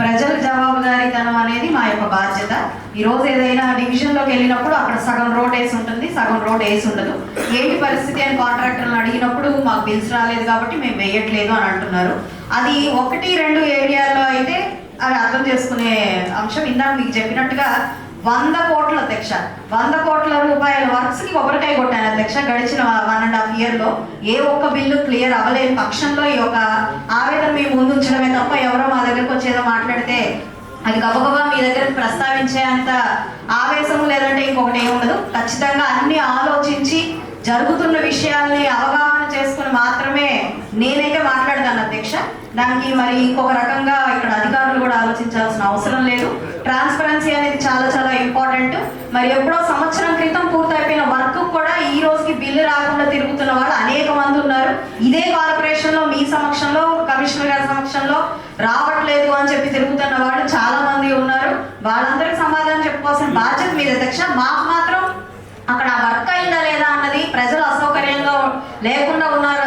ప్రజల జవాబుదారీతనం అనేది మా యొక్క బాధ్యత. ఈ రోజు ఏదైనా డివిజన్లోకి వెళ్ళినప్పుడు అక్కడ సగం రోడ్ వేసి ఉంటుంది సగం రోడ్ వేసి ఉండదు. ఏంటి పరిస్థితి అని కాంట్రాక్టర్లు అడిగినప్పుడు మాకు బిల్స్ రాలేదు కాబట్టి మేము వేయట్లేదు అని అంటున్నారు. అది ఒకటి రెండు ఏరియాలో అయితే అది అర్థం చేసుకునే అంశం. ఇందాక మీకు చెప్పినట్టుగా వంద కోట్ల అధ్యక్ష వంద కోట్ల రూపాయల వర్క్స్కి కొబ్బరికాయ కొట్టాను అధ్యక్ష. గడిచిన వన్ అండ్ హాఫ్ ఇయర్లో ఏ ఒక్క బిల్లు క్లియర్ అవ్వలేని పక్షంలో ఈ యొక్క ఆ మీ ముందు ఉంచడమే తప్ప ఎవరో మా మాట్లాడితే అది గబగబా మీ దగ్గర ప్రస్తావించే అంత ఆవేశం లేదంటే ఇంకొకటి ఏమి ఉండదు. ఖచ్చితంగా అన్ని ఆలోచించి జరుగుతున్న విషయాల్ని అవగాహన చేసుకుని మాత్రమే నేనైతే మాట్లాడతాను అధ్యక్ష. దానికి మరి ఇంకొక రకంగా ఇక్కడ అధికారులు కూడా ఆలోచించాల్సిన అవసరం లేదు. ట్రాన్స్పరెన్సీ అనేది చాలా చాలా ఇంపార్టెంట్ మరి ఎప్పుడో సంవత్సరం క్రితం పూర్తయిపోయిన వర్క్ కూడా ఈ రోజుకి బిల్లు రాకుండా తిరుగుతున్న వాళ్ళు అనేక మంది ఉన్నారు. ఇదే కార్పొరేషన్లో రావట్లేదు అని చెప్పి తిరుగుతున్న వాళ్ళు చాలా మంది ఉన్నారు. వాళ్ళందరికీ సమాధానం చెప్పుకోవాల్సిన బాధ్యత మీద. అధ్యక్ష మాకు మాత్రం అక్కడ వర్క్ అయిందా లేదా అన్నది ప్రజలు అసౌకర్యంగా లేకుండా ఉన్నారు